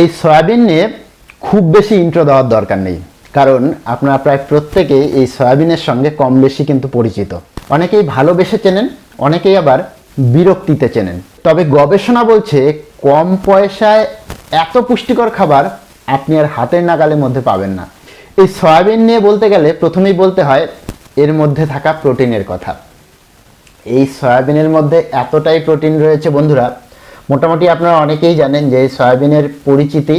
এই সয়াবিন নিয়ে খুব বেশি ইন্ট্রো দেওয়ার দরকার নেই। কারণ আপনারা প্রায় প্রত্যেকেই এই সয়াবিনের সঙ্গে কম বেশি কিন্তু পরিচিত। অনেকেই ভালোবেসে চেনেন, অনেকেই আবার বিরক্তিতে চেনেন। তবে গবেষণা বলছে কম পয়সায় এত পুষ্টিকর খাবার আপনি আর হাতের নাগালের মধ্যে পাবেন না। এই সয়াবিন নিয়ে বলতে গেলে প্রথমেই বলতে হয়, এর মধ্যে থাকা প্রোটিনের কথা। এই সয়াবিনের মধ্যে এতটাই প্রোটিন রয়েছে বন্ধুরা মোটামুটি আপনারা অনেকেই জানেন যে সয়াবিনের পরিচিতি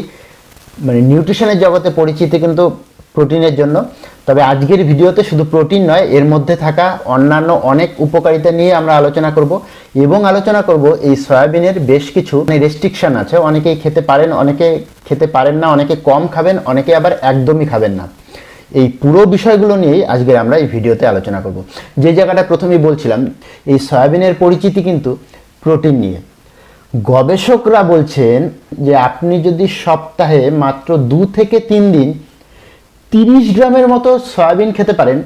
মানে নিউট্রিশনের জগতে পরিচিতি কিন্তু প্রোটিনের জন্য। তবে আজকের ভিডিওতে শুধু প্রোটিন নয়, এর মধ্যে থাকা অন্যান্য অনেক উপকারিতা নিয়ে আমরা আলোচনা করব এবং আলোচনা করব এই সয়াবিনের বেশ কিছু রেস্ট্রিকশন আছে। অনেকেই খেতে পারেন, অনেকে খেতে পারেন না, অনেকে কম খাবেন, অনেকে আবার একদমই খাবেন না। এই পুরো বিষয়গুলো নিয়েই আজকে আমরা এই ভিডিওতে আলোচনা করব। যে জায়গাটা প্রথমেই বলছিলাম, এই সয়াবিনের পরিচিতি কিন্তু প্রোটিন নিয়ে। গবেষকরা বলছেন যে আপনি যদি সপ্তাহে মাত্র দু থেকে তিন দিন তিরিশ গ্রামের মতো সয়াবিন খেতে পারেন,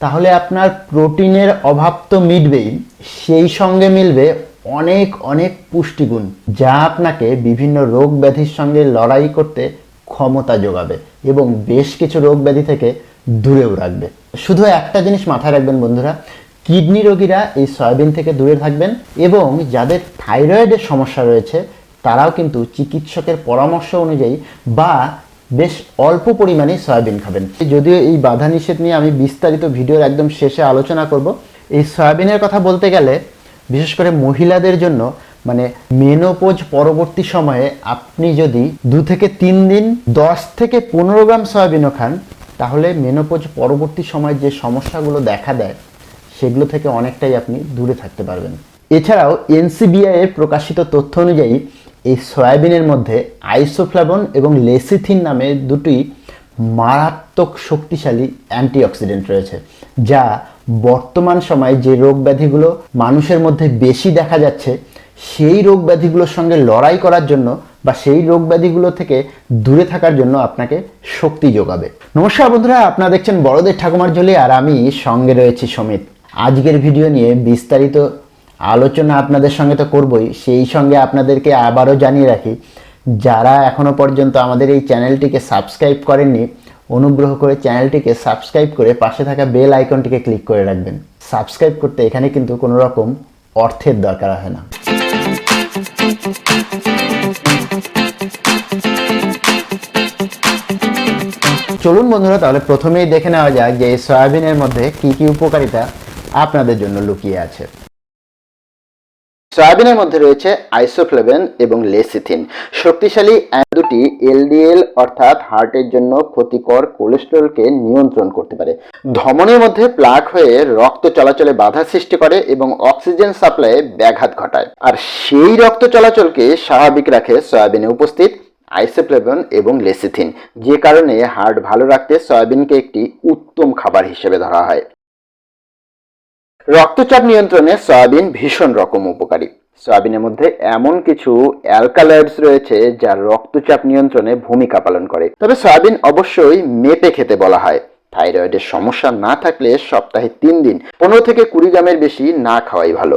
তাহলে আপনার প্রোটিনের অভাব তো মিটবেই। সেই সঙ্গে মিলবে অনেক অনেক পুষ্টিগুণ যা আপনাকে বিভিন্ন রোগ ব্যাধির সঙ্গে লড়াই করতে ক্ষমতা যোগাবে এবং বেশ কিছু রোগ ব্যাধি থেকে দূরেও রাখবে। শুধু একটা জিনিস মাথায় রাখবেন বন্ধুরা কিডনি রোগীরা এই সয়াবিন থেকে দূরে থাকবেন এবং যাদের থাইরয়েডের সমস্যা রয়েছে, তারাও কিন্তু চিকিৎসকের পরামর্শ অনুযায়ী বা বেশ অল্প পরিমাণে সয়াবিন খাবেন। যদিও এই বাধা নিষেধ নিয়ে আমি বিস্তারিত ভিডিওর একদম শেষে আলোচনা করব। এই সয়াবিনের কথা বলতে গেলে, বিশেষ করে মহিলাদের জন্য মানে মেনোপোজ পরবর্তী সময়ে আপনি যদি দু থেকে তিন দিন দশ থেকে পনেরো গ্রাম সয়াবিনও খান, তাহলে মেনোপোজ পরবর্তী সময়ে যে সমস্যাগুলো দেখা দেয় সেগুলো থেকে অনেকটাই আপনি দূরে থাকতে পারবেন। এছাড়াও এনসিবিআই এর প্রকাশিত তথ্য অনুযায়ী এই সয়াবিনের মধ্যে আইসোফ্লাভন এবং লেসিথিন নামে দুটি মারাত্মক শক্তিশালী অ্যান্টিঅক্সিডেন্ট রয়েছে, যা বর্তমান সময়ে যে রোগ ব্যাধিগুলো মানুষের মধ্যে বেশি দেখা যাচ্ছে, সেই রোগ ব্যাধিগুলোর সঙ্গে লড়াই করার জন্য বা সেই রোগ ব্যাধিগুলো থেকে দূরে থাকার জন্য আপনাকে শক্তি যোগাবে। নমস্কার বন্ধুরা, আপনারা দেখছেন বড়দের ঠাকুমার ঝুলি আর আমি সঙ্গে রয়েছি সমিত। আজকের ভিডিও নিয়ে বিস্তারিত আলোচনা আপনাদের সঙ্গে তো করবই। সেই সঙ্গে আপনাদেরকে আবারও জানিয়ে রাখি, যারা এখনও পর্যন্ত আমাদের এই চ্যানেলটিকে সাবস্ক্রাইব করেননি, অনুগ্রহ করে চ্যানেলটিকে সাবস্ক্রাইব করে পাশে থাকা বেল আইকনটিকে ক্লিক করে রাখবেন। সাবস্ক্রাইব করতে এখানে কিন্তু কোনো রকম অর্থের দরকার হয় না। চলুন বন্ধুরা, তাহলে প্রথমেই দেখে নেওয়া যাক যে সয়াবিনের মধ্যে কি কি উপকারিতা আপনাদের জন্য লুকিয়ে আছে। সয়াবিনের মধ্যে রয়েছে আইসোফ্লেভেন এবং লেসিথিন। শক্তিশালী দুটি এলডিএল অর্থাৎ হার্টের জন্য ক্ষতিকর কোলেস্টেরলকে নিয়ন্ত্রণ করতে পারে। ধমনের মধ্যে প্লাক হয়ে রক্ত চলাচলে বাধা সৃষ্টি করে এবং অক্সিজেন সাপ্লাইয়ে ব্যাঘাত ঘটায়। আর সেই রক্ত চলাচলকে স্বাভাবিক রাখে সয়াবিনে উপস্থিত আইসোফ্লেভন এবং লেসিথিন। যে কারণে হার্ট ভালো রাখতে সয়াবিনকে একটি উত্তম খাবার হিসেবে ধরা হয়। রক্তচাপ নিয়ন্ত্রণে সয়াবিন ভীষণ রকম উপকারী। সয়াবিনের মধ্যে এমন কিছু অ্যালকালয়েডস রয়েছে যা রক্তচাপ নিয়ন্ত্রণে ভূমিকা পালন করে। তবে সয়াবিন অবশ্যই মেপে খেতে বলা হয়। থাইরয়েডের সমস্যা না থাকলে সপ্তাহে তিন দিন পনেরো থেকে কুড়ি গ্রামের বেশি না খাওয়াই ভালো।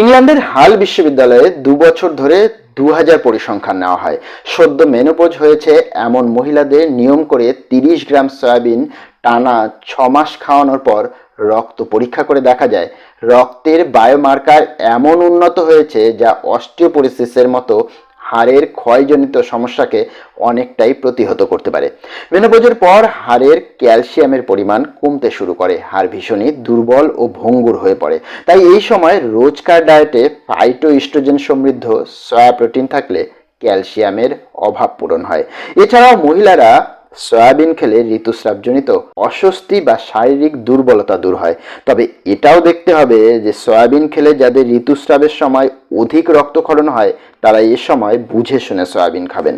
ইংল্যান্ডের হাল বিশ্ববিদ্যালয়ে দু বছর ধরে দু হাজার পরিসংখ্যান নেওয়া হয়। সদ্য মেনোপোজ হয়েছে এমন মহিলাদের নিয়ম করে তিরিশ গ্রাম সয়াবিন টানা ছ মাস খাওয়ানোর পর রক্ত পরীক্ষা করে দেখা যায়, রক্তের বায়োমার্কার এমন উন্নত হয়েছে যা অস্টিওপোরিসিসের মতো হাড়ের ক্ষয়জনিত সমস্যাকে অনেকটাই প্রতিহত করতে পারে। মেনোপোজের পর হাড়ের ক্যালসিয়ামের পরিমাণ কমতে শুরু করে, হাড় ভীষণই দুর্বল ও ভঙ্গুর হয়ে পড়ে। তাই এই সময় রোজকার ডায়েটে ফাইটো ইস্ট্রোজেন সমৃদ্ধ সয়া প্রোটিন থাকলে ক্যালসিয়ামের অভাব পূরণ হয়। এছাড়াও মহিলারা সয়াবিন খেলে ঋতুস্রাবজনিত অস্বস্তি বা শারীরিক দুর্বলতা দূর হয়। তবে এটাও দেখতে হবে যে সয়াবিন খেলে যাদের ঋতুস্রাবের সময় অধিক রক্তক্ষরণ হয়, তারা এ সময় বুঝে শুনে সয়াবিন খাবেন।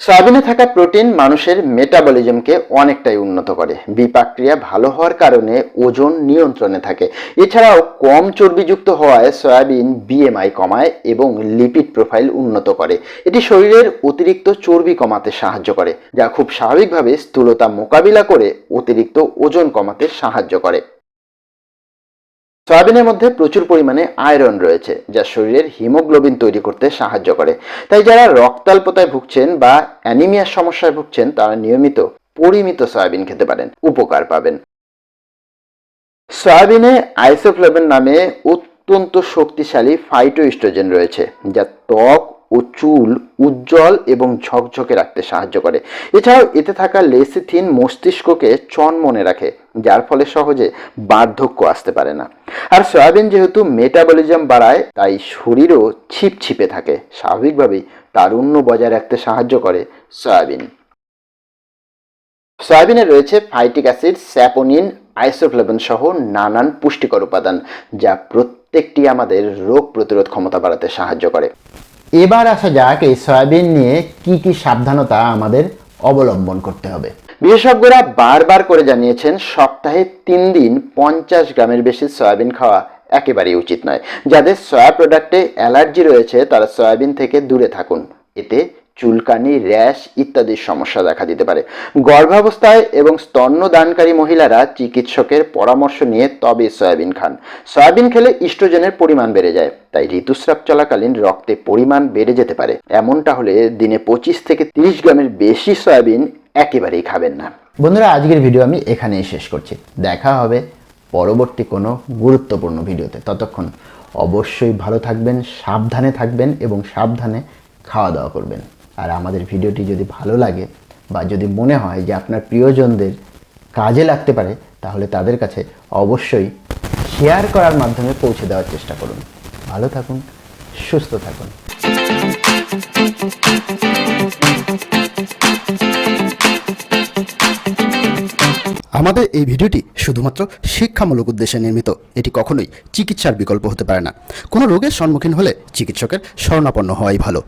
সয়াবিনে থাকা প্রোটিন মানুষের মেটাবলিজমকে অনেকটাই উন্নত করে। বিপাক্রিয়া ভালো হওয়ার কারণে ওজন নিয়ন্ত্রণে থাকে। এছাড়াও কম চর্বিযুক্ত হওয়ায় সয়াবিন বিএমআই কমায় এবং লিপিড প্রোফাইল উন্নত করে। এটি শরীরের অতিরিক্ত চর্বি কমাতে সাহায্য করে, যা খুব স্বাভাবিকভাবে স্থূলতা মোকাবিলা করে অতিরিক্ত ওজন কমাতে সাহায্য করে। সয়াবিনের মধ্যে প্রচুর পরিমাণে আয়রন রয়েছে, যা শরীরের হিমোগ্লোবিন তৈরি করতে সাহায্য করে। তাই যারা রক্তাল্পতায় ভুগছেন বা অ্যানিমিয়ার সমস্যায় ভুগছেন, তারা নিয়মিত পরিমিত সয়াবিন খেতে পারেন, উপকার পাবেন। সয়াবিনে আইসোফ্লেভেন নামে অত্যন্ত শক্তিশালী ফাইটোস্ট্রোজেন রয়েছে, যা ত্বক ও চুল উজ্জ্বল এবং ঝকঝকে রাখতে সাহায্য করে। এছাড়াও এতে থাকা লেসিথিন মস্তিষ্ককে চনমনে রাখে, যার ফলে সহজে বার্ধক্য আসতে পারে না। আর সয়াবিন যেহেতু মেটাবলিজম বাড়ায়, তাই শরীরও ছিপছিপে থাকে। স্বাভাবিকভাবেই তারুণ্য বজায় রাখতে সাহায্য করে সয়াবিন। সয়াবিনে রয়েছে ফাইটিক অ্যাসিড, স্যাপোনিন, আইসোফ্লেভন সহ নানান পুষ্টিকর উপাদান, যা প্রত্যেকটি আমাদের রোগ প্রতিরোধ ক্ষমতা বাড়াতে সাহায্য করে। এবার আসা যাক এই সয়াবিন নিয়ে কি কি সাবধানতা আমাদের অবলম্বন করতে হবে। বিশেষজ্ঞরা বারবার করে জানিয়েছেন, সপ্তাহে তিন দিন পঞ্চাশ গ্রামের বেশি সয়াবিন খাওয়া একেবারেই উচিত নয়। যাদের সয়া প্রোডাক্টে অ্যালার্জি রয়েছে, তারা সয়াবিন থেকে দূরে থাকুন। এতে চুলকানি, র্যাশ ইত্যাদির সমস্যা দেখা দিতে পারে। গর্ভাবস্থায় এবং স্তন্যদানকারী মহিলারা চিকিৎসকের পরামর্শ নিয়ে তবে সয়াবিন খান। সয়াবিন খেলে ইস্ট্রোজেনের পরিমাণ বেড়ে যায়, তাই ঋতুস্রাব চলাকালীন রক্তে পরিমাণ বেড়ে যেতে পারে। এমনটা হলে দিনে পঁচিশ থেকে তিরিশ গ্রামের বেশি সয়াবিন একেবারেই খাবেন না। বন্ধুরা, আজকের ভিডিও আমি এখানেই শেষ করছি। দেখা হবে পরবর্তী কোনো গুরুত্বপূর্ণ ভিডিওতে। ততক্ষণ অবশ্যই ভালো থাকবেন, সাবধানে থাকবেন এবং সাবধানে খাওয়া দাওয়া করবেন। আর আমাদের ভিডিওটি যদি ভালো লাগে বা যদি মনে হয় যে আপনার প্রিয়জনদের কাজে লাগতে পারে, তাহলে তাদের কাছে অবশ্যই শেয়ার করার মাধ্যমে পৌঁছে দেওয়ার চেষ্টা করুন। ভালো থাকুন, সুস্থ থাকুন। আমাদের এই ভিডিওটি শুধুমাত্র শিক্ষামূলক উদ্দেশ্যে নির্মিত। এটি কখনোই চিকিৎসার বিকল্প হতে পারে না। কোনো রোগের সম্মুখীন হলে চিকিৎসকের শরণাপন্ন হওয়াই ভালো।